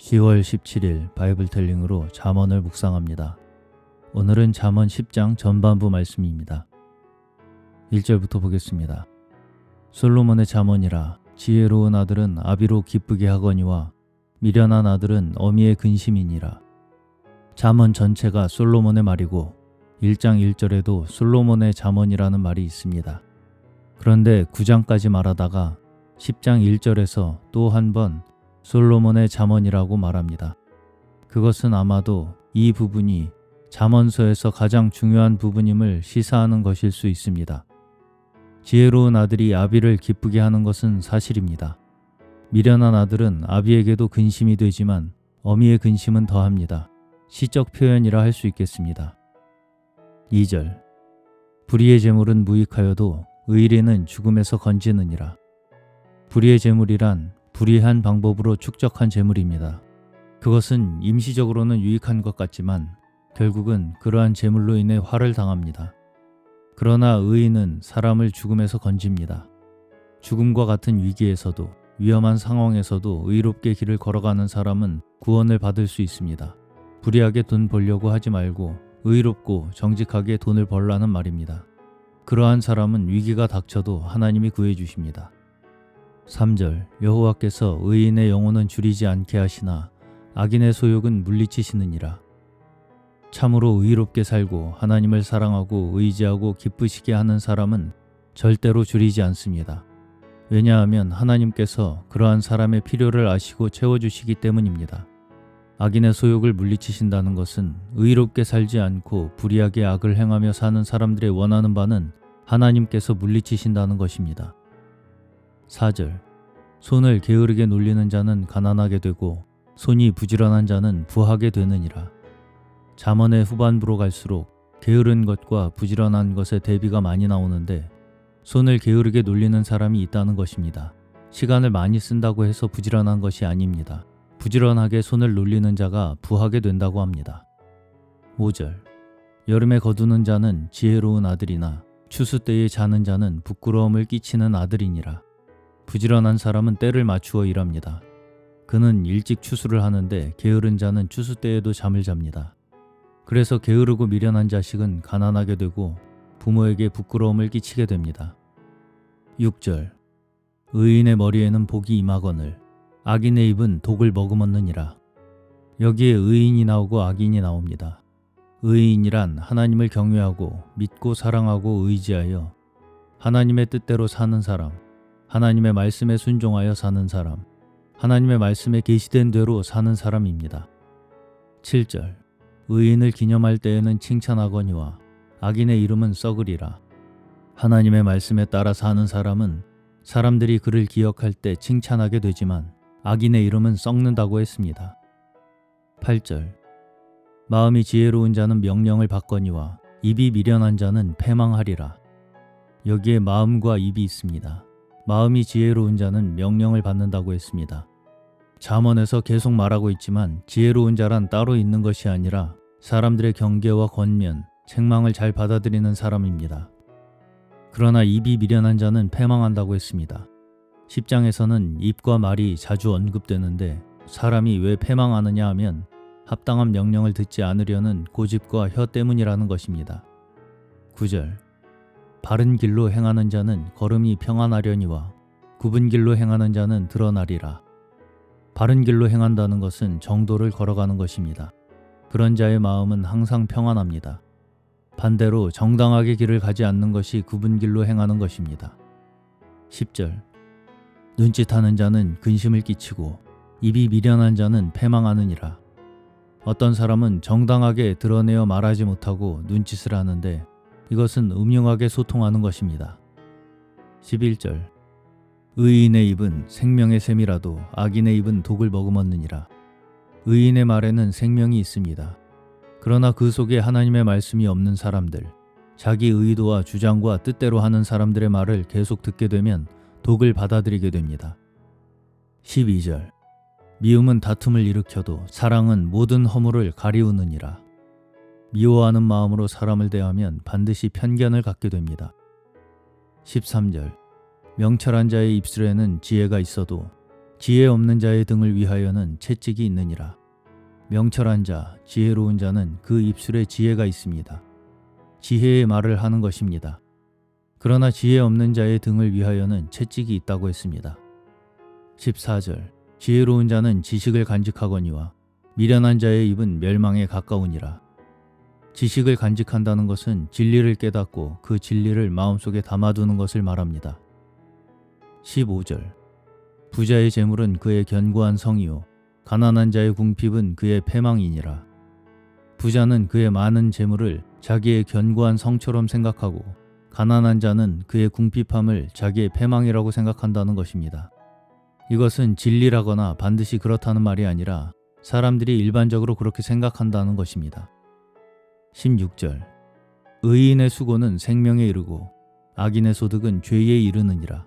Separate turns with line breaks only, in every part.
10월 17일 바이블텔링으로 잠언을 묵상합니다. 오늘은 잠언 10장 전반부 말씀입니다. 1절부터 보겠습니다. 솔로몬의 잠언이라 지혜로운 아들은 아비로 기쁘게 하거니와 미련한 아들은 어미의 근심이니라. 잠언 전체가 솔로몬의 말이고 1장 1절에도 솔로몬의 잠언이라는 말이 있습니다. 그런데 9장까지 말하다가 10장 1절에서 또 한 번 솔로몬의 잠언이라고 말합니다. 그것은 아마도 이 부분이 잠언서에서 가장 중요한 부분임을 시사하는 것일 수 있습니다. 지혜로운 아들이 아비를 기쁘게 하는 것은 사실입니다. 미련한 아들은 아비에게도 근심이 되지만 어미의 근심은 더합니다. 시적 표현이라 할 수 있겠습니다. 2절 불의의 재물은 무익하여도 의리는 죽음에서 건지느니라. 불의의 재물이란 불의한 방법으로 축적한 재물입니다. 그것은 임시적으로는 유익한 것 같지만 결국은 그러한 재물로 인해 화를 당합니다. 그러나 의인은 사람을 죽음에서 건집니다. 죽음과 같은 위기에서도 위험한 상황에서도 의롭게 길을 걸어가는 사람은 구원을 받을 수 있습니다. 불의하게 돈 벌려고 하지 말고 의롭고 정직하게 돈을 벌라는 말입니다. 그러한 사람은 위기가 닥쳐도 하나님이 구해 주십니다. 3절 여호와께서 의인의 영혼은 줄이지 않게 하시나 악인의 소욕은 물리치시느니라. 참으로 의롭게 살고 하나님을 사랑하고 의지하고 기쁘시게 하는 사람은 절대로 줄이지 않습니다. 왜냐하면 하나님께서 그러한 사람의 필요를 아시고 채워주시기 때문입니다. 악인의 소욕을 물리치신다는 것은 의롭게 살지 않고 불의하게 악을 행하며 사는 사람들의 원하는 바는 하나님께서 물리치신다는 것입니다. 4절 손을 게으르게 놀리는 자는 가난하게 되고 손이 부지런한 자는 부하게 되느니라. 잠언의 후반부로 갈수록 게으른 것과 부지런한 것의 대비가 많이 나오는데 손을 게으르게 놀리는 사람이 있다는 것입니다. 시간을 많이 쓴다고 해서 부지런한 것이 아닙니다. 부지런하게 손을 놀리는 자가 부하게 된다고 합니다. 5절 여름에 거두는 자는 지혜로운 아들이나 추수 때에 자는 자는 부끄러움을 끼치는 아들이니라. 부지런한 사람은 때를 맞추어 일합니다. 그는 일찍 추수를 하는데 게으른 자는 추수 때에도 잠을 잡니다. 그래서 게으르고 미련한 자식은 가난하게 되고 부모에게 부끄러움을 끼치게 됩니다. 6절 의인의 머리에는 복이 임하거늘 악인의 입은 독을 머금었느니라. 여기에 의인이 나오고 악인이 나옵니다. 의인이란 하나님을 경외하고 믿고 사랑하고 의지하여 하나님의 뜻대로 사는 사람, 하나님의 말씀에 순종하여 사는 사람, 하나님의 말씀에 계시된 대로 사는 사람입니다. 7절 의인을 기념할 때에는 칭찬하거니와 악인의 이름은 썩으리라. 하나님의 말씀에 따라 사는 사람은 사람들이 그를 기억할 때 칭찬하게 되지만 악인의 이름은 썩는다고 했습니다. 8절 마음이 지혜로운 자는 명령을 받거니와 입이 미련한 자는 패망하리라. 여기에 마음과 입이 있습니다. 마음이 지혜로운 자는 명령을 받는다고 했습니다. 잠언에서 계속 말하고 있지만 지혜로운 자란 따로 있는 것이 아니라 사람들의 경계와 권면, 책망을 잘 받아들이는 사람입니다. 그러나 입이 미련한 자는 패망한다고 했습니다. 10장에서는 입과 말이 자주 언급되는데 사람이 왜 패망하느냐 하면 합당한 명령을 듣지 않으려는 고집과 혀 때문이라는 것입니다. 9절 바른 길로 행하는 자는 걸음이 평안하려니와 굽은 길로 행하는 자는 드러나리라. 바른 길로 행한다는 것은 정도를 걸어가는 것입니다. 그런 자의 마음은 항상 평안합니다. 반대로 정당하게 길을 가지 않는 것이 굽은 길로 행하는 것입니다. 10절 눈짓하는 자는 근심을 끼치고 입이 미련한 자는 패망하느니라. 어떤 사람은 정당하게 드러내어 말하지 못하고 눈짓을 하는데 이것은 음흉하게 소통하는 것입니다. 11절 의인의 입은 생명의 샘이라도 악인의 입은 독을 머금었느니라. 의인의 말에는 생명이 있습니다. 그러나 그 속에 하나님의 말씀이 없는 사람들, 자기 의도와 주장과 뜻대로 하는 사람들의 말을 계속 듣게 되면 독을 받아들이게 됩니다. 12절 미움은 다툼을 일으켜도 사랑은 모든 허물을 가리우느니라. 미워하는 마음으로 사람을 대하면 반드시 편견을 갖게 됩니다. 13절 명철한 자의 입술에는 지혜가 있어도 지혜 없는 자의 등을 위하여는 채찍이 있느니라. 명철한 자, 지혜로운 자는 그 입술에 지혜가 있습니다. 지혜의 말을 하는 것입니다. 그러나 지혜 없는 자의 등을 위하여는 채찍이 있다고 했습니다. 14절 지혜로운 자는 지식을 간직하거니와 미련한 자의 입은 멸망에 가까우니라. 지식을 간직한다는 것은 진리를 깨닫고 그 진리를 마음속에 담아두는 것을 말합니다. 15절 부자의 재물은 그의 견고한 성이요 가난한 자의 궁핍은 그의 패망이니라. 부자는 그의 많은 재물을 자기의 견고한 성처럼 생각하고 가난한 자는 그의 궁핍함을 자기의 패망이라고 생각한다는 것입니다. 이것은 진리라거나 반드시 그렇다는 말이 아니라 사람들이 일반적으로 그렇게 생각한다는 것입니다. 16절 의인의 수고는 생명에 이르고 악인의 소득은 죄에 이르느니라.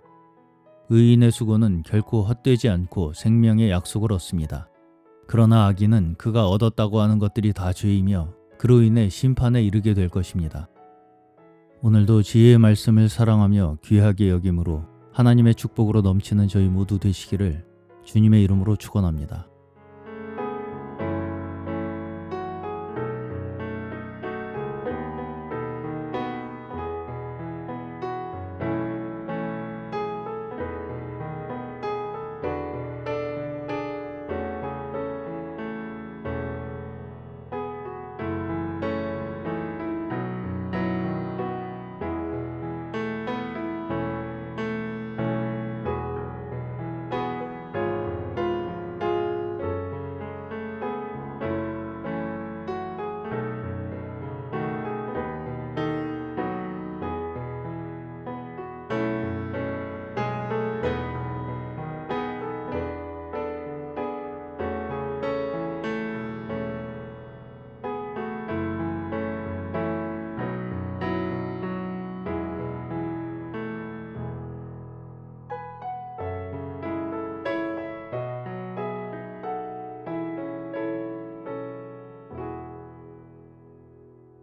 의인의 수고는 결코 헛되지 않고 생명의 약속을 얻습니다. 그러나 악인은 그가 얻었다고 하는 것들이 다 죄이며 그로 인해 심판에 이르게 될 것입니다. 오늘도 지혜의 말씀을 사랑하며 귀하게 여김으로 하나님의 축복으로 넘치는 저희 모두 되시기를 주님의 이름으로 축원합니다.